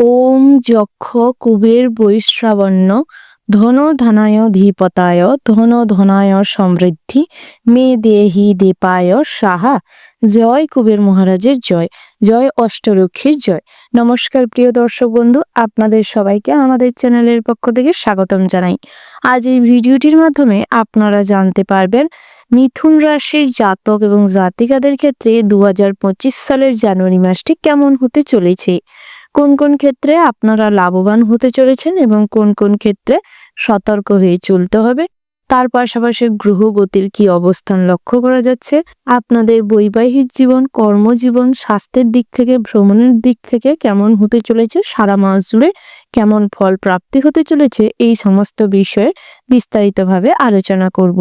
ওম যক্ষ কুবের বৈশ্রাবণ্য ধন ধনায় ধীপতায়, ধন ধনায় সমৃদ্ধি, মে দেহি দীপায় সাহা। জয় কুবের মহারাজের জয় জয় অষ্টরক্ষীর জয়। নমস্কার প্রিয় দর্শক বন্ধু, আপনাদের সবাইকে আমাদের চ্যানেলের পক্ষ থেকে স্বাগতম জানাই। আজ এই ভিডিওটির মাধ্যমে আপনারা জানতে পারবেন, মিথুন রাশির জাতক এবং জাতিকাদের ক্ষেত্রে দু হাজার পঁচিশ সালের জানুয়ারি মাসটি কেমন হতে চলেছে। কোন কোন ক্ষেত্রে আপনারা লাভবান হতে চলেছেন এবং কোন কোন ক্ষেত্রে সতর্ক হয়ে চলতে হবে? তার পাশাপাশি গ্রহ গতির কি অবস্থান লক্ষ্য করা যাচ্ছে? আপনাদের বৈবাহিক জীবন, কর্মজীবন, স্বাস্থ্যের দিক থেকে, ভ্রমণের দিক থেকে কেমন হতে চলেছে? সারা মাস জুড়ে কেমন ফল প্রাপ্তি হতে চলেছে? এই সমস্ত বিষয়ে বিস্তারিতভাবে আলোচনা করব।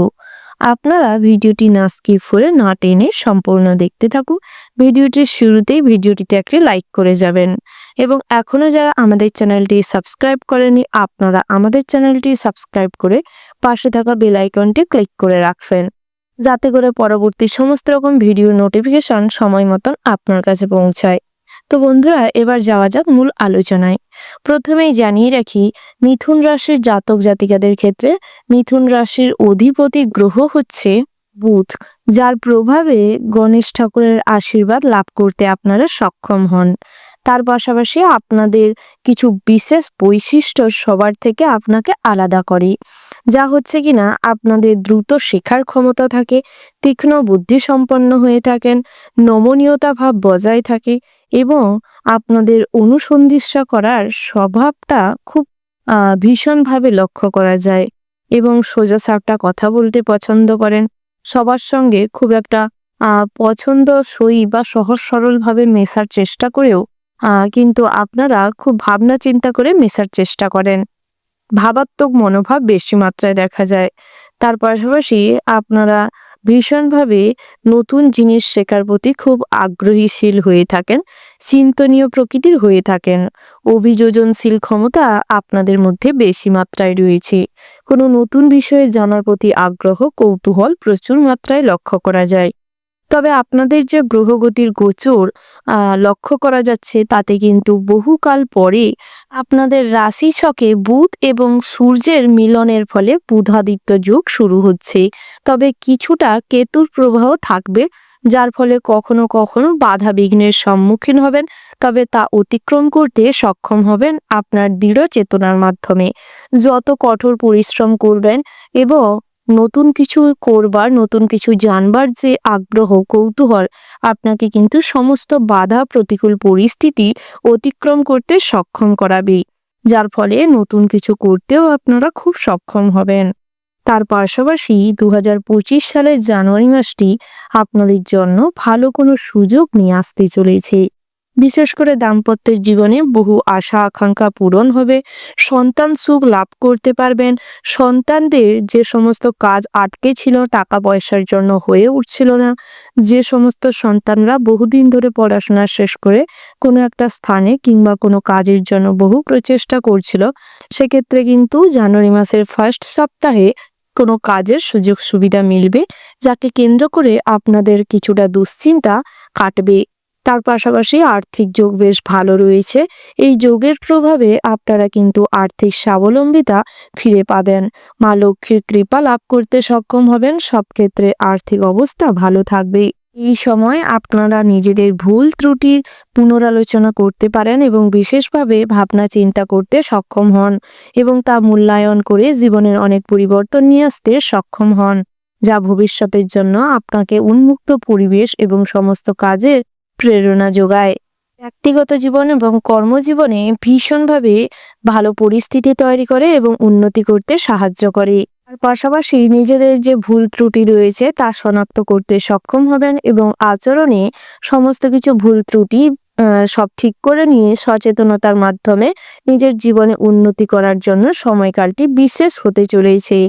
আপনারা ভিডিওটি না স্কিপ করে না টেনে সম্পূর্ণ দেখতে থাকুন। ভিডিওটির শুরুতেই ভিডিওটিতে একটি লাইক করে যাবেন। এবং এখনও যারা আমাদের চ্যানেলটি সাবস্ক্রাইব করেনি আপনারা আমাদের চ্যানেলটি সাবস্ক্রাইব করে পাশে থাকা বেল আইকনটি ক্লিক করে রাখবেন। যাতে করে পরবর্তী সমস্ত রকম ভিডিও নোটিফিকেশন সময় মতন আপনার কাছে পৌঁছায়। তো বন্ধুরা, এবার যাওয়া যাক মূল আলোচনায়। প্রথমেই জানিয়ে রাখি, মিথুন রাশির জাতক জাতিকাদের ক্ষেত্রে মিথুন রাশির অধিপতি গ্রহ হচ্ছে বুধ, যার প্রভাবে গণেশ ঠাকুরের আশীর্বাদ লাভ করতে আপনারা সক্ষম হন। তার পাশাপাশি আপনাদের কিছু বিশেষ বৈশিষ্ট্য সবার থেকে আপনাকে আলাদা করে। যা হচ্ছে কিনা, আপনাদের দ্রুত শেখার ক্ষমতা থাকে, তীক্ষ্ণ বুদ্ধি সম্পন্ন হয়ে থাকেন, নমনীয়তা ভাব বজায় থাকে এবং আপনাদের অনুসন্ধিৎসা করার স্বভাবটা খুব ভীষণভাবে লক্ষ্য করা যায় এবং সোজা সাপটা কথা বলতে পছন্দ করেন। সবার সঙ্গে খুব একটা পছন্দ সই বা সহজ সরলভাবে মেশার চেষ্টা করেও কিন্তু আপনারা খুব ভাবনা চিন্তা করে মেশার চেষ্টা করেন। ভাবাত্মক মনোভাব বেশি মাত্রায় দেখা যায়। তার পাশাপাশি আপনারা ভীষণভাবে নতুন জিনিস শেখার প্রতি খুব আগ্রহীশীল হয়ে থাকেন, চিন্তনীয় প্রকৃতির হয়ে থাকেন। অভিযোজনশীল ক্ষমতা আপনাদের মধ্যে বেশি মাত্রায় রয়েছে। কোনো নতুন বিষয়ে জানার প্রতি আগ্রহ, কৌতূহল প্রচুর মাত্রায় লক্ষ্য করা যায়। তবে আপনাদের যে গ্রহগতির গোচর লক্ষ্য করা যাচ্ছে তাতে কিন্তু বহুকাল পরে আপনাদের রাশি ছকে বুধ এবং সূর্যের মিলনের ফলে বুধাদিত্য যুগ শুরু হচ্ছে। তবে কিছুটা কেতুর প্রবাহ থাকবে, যার ফলে কখনো কখনো বাধা বিঘ্নের সম্মুখীন হবেন, তবে তা অতিক্রম করতে সক্ষম হবেন আপনার দৃঢ় চেতনার মাধ্যমে। যত কঠোর পরিশ্রম করবেন এবং নতুন কিছু করবার, নতুন কিছু জানবার যে আগ্রহ, কৌতূহল, আপনাকে কিন্তু সমস্ত বাধা, প্রতিকূল পরিস্থিতি অতিক্রম করতে সক্ষম করাবে। যার ফলে নতুন কিছু করতেও আপনারা খুব সক্ষম হবেন। তার পাশাপাশি দু হাজার পঁচিশ সালের জানুয়ারি মাসটি আপনাদের জন্য ভালো কোনো সুযোগ নিয়ে আসতে চলেছে। বিশেষ করে দাম্পত্যের জীবনে বহু আশা আকাঙ্ক্ষা পূরণ হবে, সন্তান সুখ লাভ করতে পারবেন, সন্তানদের যে সমস্ত কাজ আটকে ছিল, টাকা পয়সার জন্য হয়ে উঠছিল না, যে সমস্ত সন্তানরা বহুদিন ধরে পড়াশোনা শেষ করে কোনো একটা স্থানে কিংবা কোনো কাজের জন্য বহু প্রচেষ্টা করছিল, সেক্ষেত্রে কিন্তু জানুয়ারি মাসের ফার্স্ট সপ্তাহে কোনো কাজের সুযোগ সুবিধা মিলবে, যাকে কেন্দ্র করে আপনাদের কিছুটা দুশ্চিন্তা কাটবে তার পাশাপাশি আর্থিক যোগ বেশ ভালো রয়েছে। এই যোগের প্রভাবে আপনারা কিন্তু আর্থিক স্বাবলম্বিতা ফিরে পাবেন। মা লক্ষ্মীর কৃপা লাভ করতে সক্ষম হবেন, সব ক্ষেত্রে আর্থিক অবস্থা ভালো থাকবে এই সময় আপনারা নিজেদের ভুল ত্রুটির পুনরালোচনা করতে পারেন এবং বিশেষভাবে ভাবনা চিন্তা করতে সক্ষম হন এবং তা মূল্যায়ন করে জীবনের অনেক পরিবর্তন নিয়ে আসতে সক্ষম হন, যা ভবিষ্যতের জন্য আপনাকে উন্মুক্ত পরিবেশ এবং সমস্ত কাজের প্রেরণা যোগায়। ব্যক্তিগত জীবন এবং কর্মজীবনে ভীষণভাবে ভালো পরিস্থিতি তৈরি করে এবং উন্নতি করতে সাহায্য করে। তার পাশাপাশি নিজেদের যে ভুল ত্রুটি রয়েছে তা শনাক্ত করতে সক্ষম হবেন এবং আচরণে সমস্ত কিছু ভুল ত্রুটি সব ঠিক করে নিয়ে সচেতনতার মাধ্যমে নিজের জীবনে উন্নতি করার জন্য সময়কালটি বিশেষ হতে চলেছে।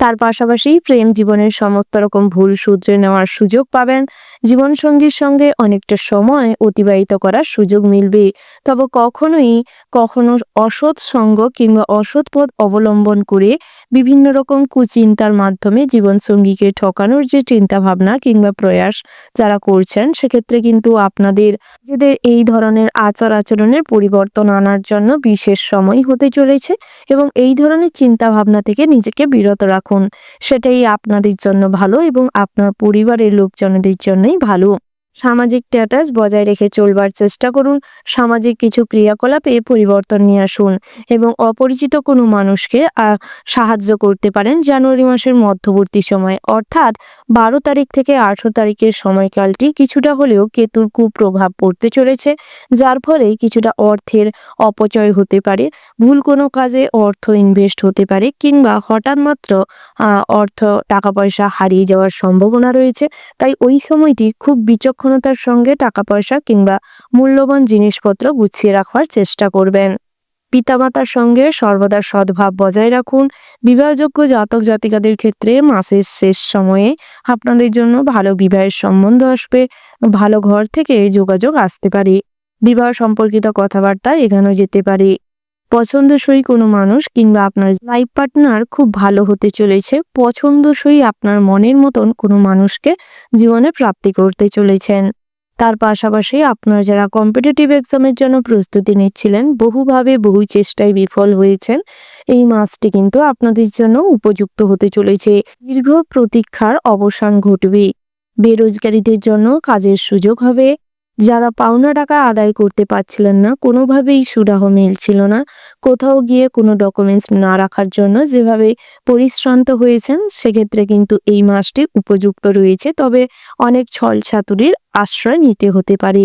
তার পাশাপাশি প্রেম জীবনের সমস্ত রকম ভুল শুধরে নেওয়ার সুযোগ পাবেন। জীবনসঙ্গীর সঙ্গে অনেকটা সময় অতিবাহিত করার সুযোগ মিলবে। তবে কখনোই কখনো অসৎ সঙ্গ কিংবা অসৎ পথ অবলম্বন করে বিভিন্ন রকম কুচিন্তার মাধ্যমে জীবনসঙ্গীকে ঠকানোর যে চিন্তা ভাবনা কিংবা প্রয়াস যারা করছেন, সেক্ষেত্রে কিন্তু আপনাদের, নিজেদের এই ধরনের আচার আচরণের পরিবর্তন আনার জন্য বিশেষ সময় হতে চলেছে এবং এই ধরনের চিন্তা ভাবনা থেকে নিজেকে বিরত রাখুন। সেটাই আপনাদের জন্য ভালো এবং আপনার পরিবারের লোকজনদের জন্যই ভালো সামাজিক স্ট্যাটাস বজায় রেখে চলবার চেষ্টা করুন। সামাজিক কিছু ক্রিয়াকলাপে পরিবর্তন নিয়ে আসুন এবং অপরিচিত কোনো মানুষকে সাহায্য করতে পারেন জানুয়ারি মাসের মধ্যবর্তী সময়। অর্থাৎ বারো তারিখ থেকে আঠেরো তারিখের সময়কালটি কিছুটা হলেও কেতুর কুপ্রভাব পড়তে চলেছে, যার ফলে কিছুটা অর্থের অপচয় হতে পারে, ভুল কোনো কাজে অর্থ ইনভেস্ট হতে পারে কিংবা হঠাৎ মাত্র অর্থ টাকা পয়সা হারিয়ে যাওয়ার সম্ভাবনা রয়েছে। তাই ওই সময়টি খুব বিচক্ষণতার সঙ্গে টাকা পয়সা কিংবা মূল্যবান জিনিসপত্র গুছিয়ে রাখার চেষ্টা করবেন। পিতামাতার সঙ্গে সর্বদা সদ্ভাব বজায় রাখুন। বিবাহযোগ্য জাতক জাতিকাদের ক্ষেত্রে মাসের শেষ সময়ে আপনাদের জন্য ভালো বিবাহের সম্বন্ধ আসবে। ভালো ঘর থেকে যোগাযোগ আসতে পারে। বিবাহ সম্পর্কিত কথাবার্তা এখানেও যেতে পারে। পছন্দসই কোনো মানুষ কিংবা আপনার লাইফ পার্টনার খুব ভালো হতে চলেছে, পছন্দসই আপনার মনের মতন কোনো মানুষকে জীবনে প্রাপ্তি করতে চলেছেন। তার পাশাপাশি আপনারা যারা কম্পিটিটিভ এক্সামের জন্য প্রস্তুতি নিচ্ছিলেন, বহুভাবে বহু চেষ্টায় বিফল হয়েছেন। এই মাসটি কিন্তু আপনাদের জন্য উপযুক্ত হতে চলেছে। দীর্ঘ প্রতীক্ষার অবসান ঘটবে। বেরোজগারীদের জন্য কাজের সুযোগ হবে। যারা পাওনা টাকা আদায় করতে পারছিলেন না, কোনোভাবেই সুরাহ মিলছিল না। কোথাও গিয়ে কোনো ডকুমেন্টস না রাখার জন্য যেভাবে পরিশ্রান্ত হয়েছেন, সেক্ষেত্রে কিন্তু এই মাসটি উপযুক্ত রয়েছে। তবে অনেক ছল ছাতুরির আশ্রয় নিতে হতে পারে।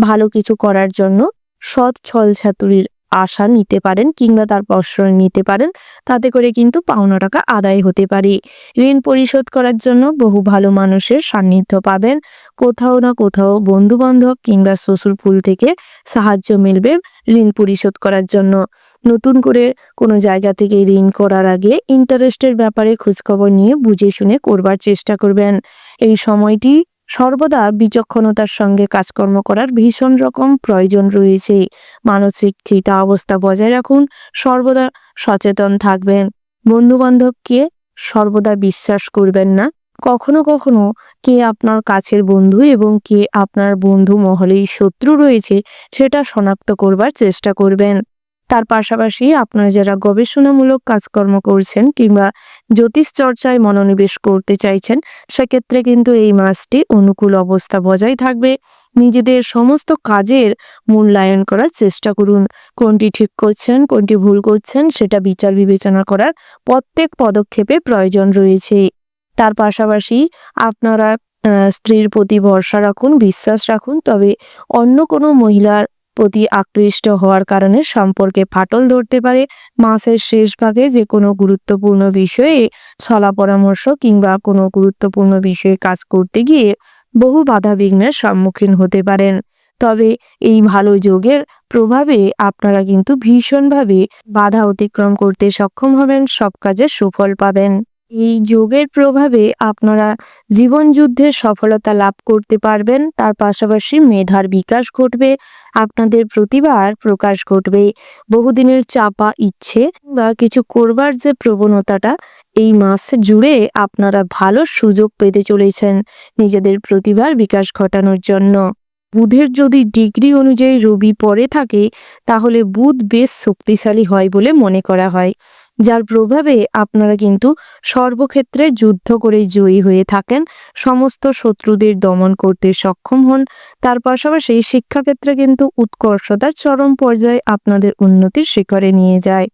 ভালো কিছু করার জন্য সৎ ছল ছাতুরির আশা নিতে পারেন কিংবা তার প্রশ্রয় নিতে পারেন, তাতে করে কিন্তু পাওনা টাকা আদায় হতে পারে। ঋণ পরিশোধ করার জন্য বহু ভালো মানুষের সান্নিধ্য পাবেন। কোথাও না কোথাও বন্ধু বান্ধব কিংবা শ্বশুরকুল থেকে সাহায্য মিলবে ঋণ পরিশোধ করার জন্য। নতুন করে কোনো জায়গা থেকে ঋণ করার আগে ইন্টারেস্টের ব্যাপারে খোঁজখবর নিয়ে বুঝে শুনে করবার চেষ্টা করবেন। এই সময়টি সর্বদা বিচক্ষণতার সঙ্গে কাজকর্ম করার ভীষণ রকম প্রয়োজন রয়েছে মানসিক স্থিতা অবস্থা বজায় রাখুন, সর্বদা সচেতন থাকবেন। বন্ধু বান্ধবকে সর্বদা বিশ্বাস করবেন না। কখনো কখনো কে আপনার কাছের বন্ধু এবং কে আপনার বন্ধু মহলেই শত্রু রয়েছে, সেটা শনাক্ত করবার চেষ্টা করবেন। তার পাশাপাশি আপনারা যারা গবেষণামূলক কাজকর্ম করছেন কিংবা জ্যোতিষ চর্চায় মনোনিবেশ করতে চাইছেন, সেক্ষেত্রে কিন্তু এই মাসটি অনুকূল অবস্থা বজায় থাকবে। নিজেদের সমস্ত কাজের মূল্যায়ন করার চেষ্টা করুন। কোনটি ঠিক করছেন, কোনটি ভুল করছেন, সেটা বিচার বিবেচনা করার প্রত্যেক পদক্ষেপে প্রয়োজন রয়েছে। তার পাশাপাশি আপনারা স্ত্রীর প্রতি ভরসা রাখুন, বিশ্বাস রাখুন, তবে অন্য কোনো মহিলার প্রতি আকৃষ্ট হওয়ার কারণে সম্পর্কে ফাটল ধরতে পারে। মাসের শেষ ভাগে যে কোনো গুরুত্বপূর্ণ বিষয়ে ছলা পরামর্শ কিংবা কোনো গুরুত্বপূর্ণ বিষয়ে কাজ করতে গিয়ে বহু বাধা বিঘ্নের সম্মুখীন হতে পারেন। তবে এই ভালো যোগের প্রভাবে আপনারা কিন্তু ভীষণভাবে বাধা অতিক্রম করতে সক্ষম হবেন, সব কাজে সুফল পাবেন। এই যোগের প্রভাবে আপনারা জীবন যুদ্ধের সফলতা লাভ করতে পারবেন। তার পাশাপাশি মেধার বিকাশ ঘটবে, আপনাদের প্রতিভার প্রকাশ ঘটবে। বহুদিনের চাপা ইচ্ছে বা কিছু করবার যে প্রবণতাটা এই মাস জুড়ে আপনারা ভালো সুযোগ পেতে চলেছেন নিজেদের প্রতিভার বিকাশ ঘটানোর জন্য। বুধের যদি ডিগ্রি অনুযায়ী রবি পরে থাকে, তাহলে বুধ বেশ শক্তিশালী হয় বলে মনে করা হয়। যার প্রভাবে আপনারা কিন্তু সর্বক্ষেত্রে যুদ্ধ করে জয়ী হয়ে থাকেন, সমস্ত শত্রুদের দমন করতে সক্ষম হন। তার পাশাপাশি শিক্ষাক্ষেত্রে কিন্তু উৎকর্ষতার চরম পর্যায়ে আপনাদের উন্নতির শিখরে নিয়ে যায়।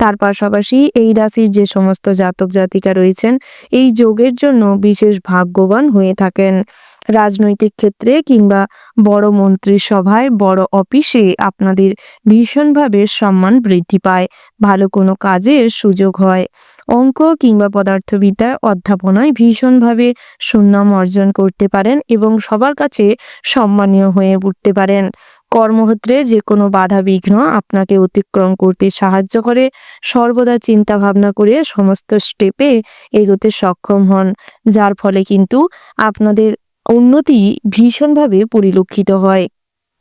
তার পাশাপাশি এই রাশির যে সমস্ত জাতক জাতিকা রয়েছেন, এই যোগের জন্য বিশেষ ভাগ্যবান হয়ে থাকেন। রাজনৈতিক ক্ষেত্রে কিংবা বড় মন্ত্রিসভায়, বড় অফিসে আপনাদের ভীষণভাবে সম্মান বৃদ্ধি পায়, ভালো কোনো কাজের সুযোগ হয়। অঙ্ক কিংবা পদার্থবিদ্যায় অধ্যাপনায় ভীষণভাবে সুনাম অর্জন করতে পারেন এবং সবার কাছে সম্মানীয় হয়ে উঠতে পারেন। কর্মক্ষেত্রে যে কোনো বাধা বিঘ্ন আপনাকে অতিক্রম করতে সাহায্য করে, সর্বদা চিন্তা ভাবনা করে সমস্ত স্টেপে এগোতে সক্ষম হন, যার ফলে কিন্তু আপনাদের উন্নতি ভীষণভাবে পরিলক্ষিত হয়।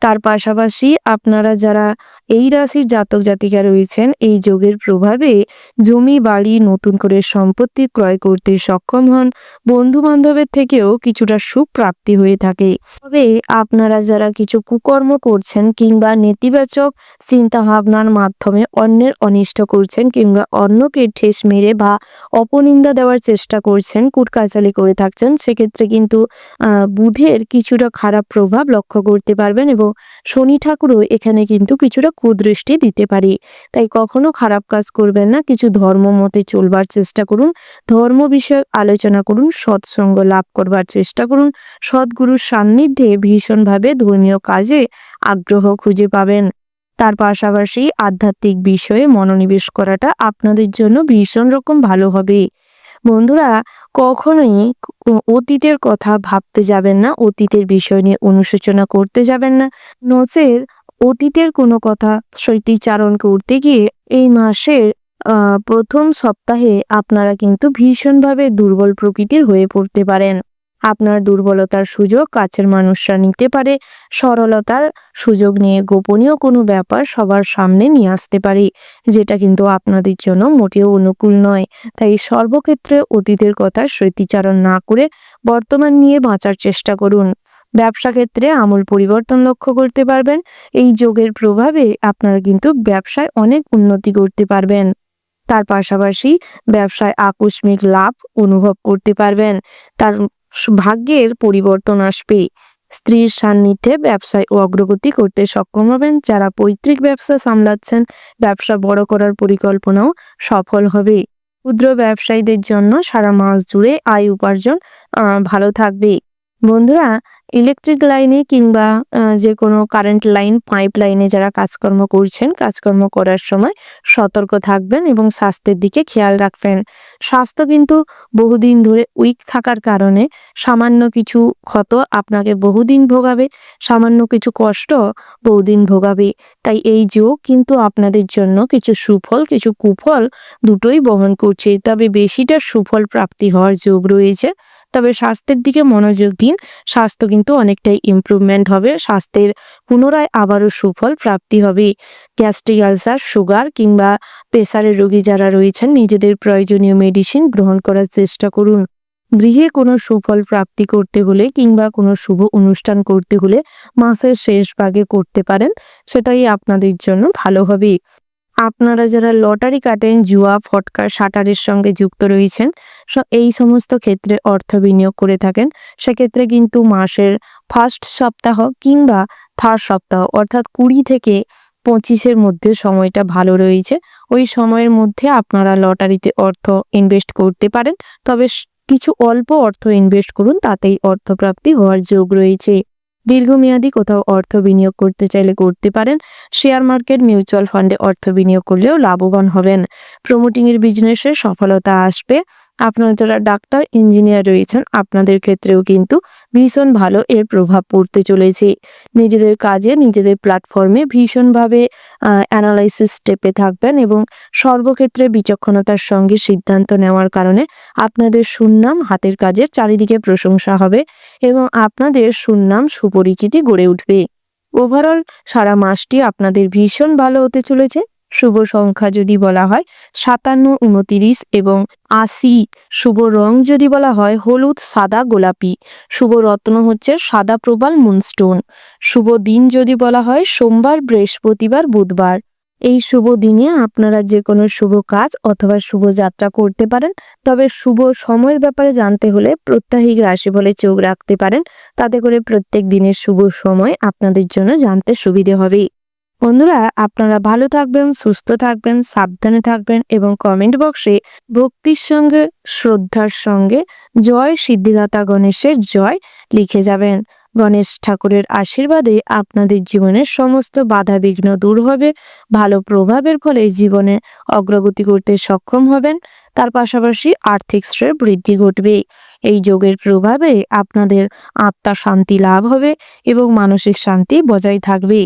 তার পাশাপাশি আপনারা যারা এই রাশির জাতক জাতিকা রয়েছেন। এই যোগের প্রভাবে জমি, বাড়ি নতুন করে সম্পত্তি ক্রয় করতে সক্ষম হন। বন্ধু বান্ধবের থেকেও কিছুটা সুখ প্রাপ্তি হয়ে থাকে। তবে আপনারা যারা কিছু কুকর্ম করছেন কিংবা নেতিবাচক চিন্তা ভাবনার মাধ্যমে অন্যের অনিষ্ট করছেন কিংবা অন্যকে ঠেস মেরে বা অপনিন্দা দেওয়ার চেষ্টা করছেন, কুটকাচালি করে থাকছেন, সেক্ষেত্রে কিন্তু বুধের কিছুটা খারাপ প্রভাব লক্ষ্য করতে পারবেন এবং শনি ঠাকুরও এখানে কিন্তু কিছুটা কুদৃষ্টি দিতে পারে। তাই কখনো খারাপ কাজ করবেন না। কিছু ধর্ম মতে চলবার চেষ্টা করুন। ধর্ম বিষয়ক আলোচনা করুন। সৎসঙ্গ লাভ করবার চেষ্টা করুন। সদ্গুরুর সান্নিধ্যে ভীষণভাবে ধর্মীয় কাজে আগ্রহ খুঁজে পাবেন। তার পাশাপাশি আধ্যাত্মিক বিষয়ে মনোনিবেশ করাটা আপনাদের জন্য ভীষণ রকম ভালো হবে। বন্ধুরা, কখনোই অতীতের কথা ভাবতে যাবেন না। অতীতের বিষয় নিয়ে অনুশোচনা করতে যাবেন না। নচের অতীতের কোনো কথা স্মৃতিচারণ করতে গিয়ে এই মাসের প্রথম সপ্তাহে আপনারা কিন্তু ভীষণভাবে দুর্বল প্রকৃতির হয়ে পড়তে পারেন। আপনার দুর্বলতার সুযোগ কাছের মানুষরা নিতে পারে, সরলতার সুযোগ নিয়ে গোপনীয় কোনো ব্যাপার সবার সামনে নিয়ে আসতে পারে, যেটা কিন্তু আপনাদের জন্য মোটেও অনুকূল নয়। তাই সর্বক্ষেত্রে অতীতের কথা স্মৃতিচারণ না করে বর্তমান নিয়ে বাঁচার চেষ্টা করুন। ব্যবসা ক্ষেত্রে আমূল পরিবর্তন লক্ষ্য করতে পারবেন। এই যোগের প্রভাবে আপনারা কিন্তু ব্যবসায় অনেক উন্নতি করতে পারবেন। তার পাশাপাশি ব্যবসায় আকস্মিক লাভ অনুভব করতে পারবেন। তার ভাগ্যের পরিবর্তন আসবে। স্ত্রীর সান্নিধ্যে ব্যবসায় ও অগ্রগতি করতে সক্ষম হবেন। যারা পৈতৃক ব্যবসা সামলাচ্ছেন, ব্যবসা বড় করার পরিকল্পনাও সফল হবে। ক্ষুদ্র ব্যবসায়ীদের জন্য সারা মাস জুড়ে আয় উপার্জন ভালো থাকবে। বন্ধুরা ইলেকট্রিক লাইনে কিংবা যে কোনো কারেন্ট লাইন পাইপ লাইনে যারা কাজকর্ম করছেন, কাজকর্ম করার সময় সতর্ক থাকবেন এবং স্বাস্থ্যের দিকে খেয়াল রাখবেন। স্বাস্থ্য কিন্তু বহুদিন ধরে উইক থাকার কারণে সামান্য কিছু ক্ষত আপনাকে বহুদিন ভোগাবে, সামান্য কিছু কষ্ট বহুদিন ভোগাবে। তাই এই যোগ কিন্তু আপনাদের জন্য কিছু সুফল, কিছু কুফল দুটোই বহন করছে। তবে বেশিটা সুফল প্রাপ্তি হওয়ার যোগ রয়েছে। তবে স্বাস্থ্যের দিকে মনোযোগ দিন, স্বাস্থ্য কিন্তু অনেকটাই ইমপ্রুভমেন্ট হবে। স্বাস্থ্যের পুনরায় আবারও সুফল প্রাপ্তি হবে। গ্যাস্ট্রিক আলসার সুগার কিংবা প্রেসারের রোগী যারা রয়েছেন, নিজেদের প্রয়োজনীয় মেডিসিন গ্রহণ করার চেষ্টা করুন। গৃহে কোনো সুফল প্রাপ্তি করতে হলে কিংবা কোনো শুভ অনুষ্ঠান করতে হলে মাসের শেষ ভাগে করতে পারেন। সেটাই আপনাদের জন্য ভালো হবে। আপনারা যারা লটারি কাটেন, জুয়া, ফটকা, শাটারের সঙ্গে যুক্ত রয়েছেন এই সমস্ত ক্ষেত্রে অর্থ বিনিয়োগ করে থাকেন। সেক্ষেত্রে কিন্তু মাসের ফার্স্ট সপ্তাহ কিংবা থার্ড সপ্তাহ, অর্থাৎ কুড়ি থেকে পঁচিশের মধ্যে সময়টা ভালো রয়েছে। ওই সময়ের মধ্যে আপনারা লটারিতে অর্থ ইনভেস্ট করতে পারেন। তবে কিছু অল্প অর্থ ইনভেস্ট করুন, তাতেই অর্থপ্রাপ্তি হওয়ার যোগ রয়েছে। দীর্ঘমেয়াদী কোথাও অর্থ বিনিয়োগ করতে চাইলে করতে পারেন। শেয়ার মার্কেট, মিউচুয়াল ফান্ডে অর্থ বিনিয়োগ করলেও লাভবান হবেন। প্রমোটিং এর বিজনেসে সফলতা আসবে। আপনারা যারা ডাক্তার, ইঞ্জিনিয়ার রয়েছেন, আপনাদের ক্ষেত্রেও কিন্তু ভীষণ ভালো এর প্রভাব পড়তে চলেছে। নিজেদের কাজে, নিজেদের প্ল্যাটফর্মে ভীষণভাবে অ্যানালাইসিস স্টেপে থাকবেন এবং সর্বক্ষেত্রে বিচক্ষণতার সঙ্গে সিদ্ধান্ত নেওয়ার কারণে আপনাদের সুনাম হাতের কাজের চারিদিকে প্রশংসা হবে এবং আপনাদের সুনাম সুপরিচিতি গড়ে উঠবে। ওভারঅল সারা মাসটি আপনাদের ভীষণ ভালো হতে চলেছে। শুভ সংখ্যা যদি বলা হয়, সাতান্ন, উনতিরিশ এবং আশি। শুভ রং যদি বলা হয়, হলুদ, সাদা, গোলাপি। শুভ রত্ন হচ্ছে সাদা প্রবাল, মুনস্টোন। শুভ দিন যদি বলা হয়, সোমবার, বৃহস্পতিবার, বুধবার। এই শুভ দিনে আপনারা যে কোনো শুভ কাজ অথবা শুভ যাত্রা করতে পারেন, তবে শুভ সময়ের ব্যাপারে জানতে হলে প্রত্যাহিক রাশি বলে চোখ রাখতে পারেন। তাতে করে প্রত্যেক দিনের শুভ সময় আপনাদের জন্য জানতে সুবিধে হবে। বন্ধুরা, আপনারা ভালো থাকবেন, সুস্থ থাকবেন, সাবধানে থাকবেন এবং কমেন্ট বক্সে ভক্তির সঙ্গে, শ্রদ্ধার সঙ্গে জয় সিদ্ধিদাতা গণেশের জয় লিখে যাবেন। গণেশ ঠাকুরের আশীর্বাদে আপনাদের জীবনের সমস্ত বাধা বিঘ্ন দূর হবে, ভালো প্রভাবের ফলে জীবনে অগ্রগতি করতে সক্ষম হবেন, তার পাশাপাশি আর্থিক শ্রেয় বৃদ্ধি ঘটবে এই যোগের প্রভাবে আপনাদের আত্মা শান্তি লাভ হবে এবং মানসিক শান্তি বজায় থাকবে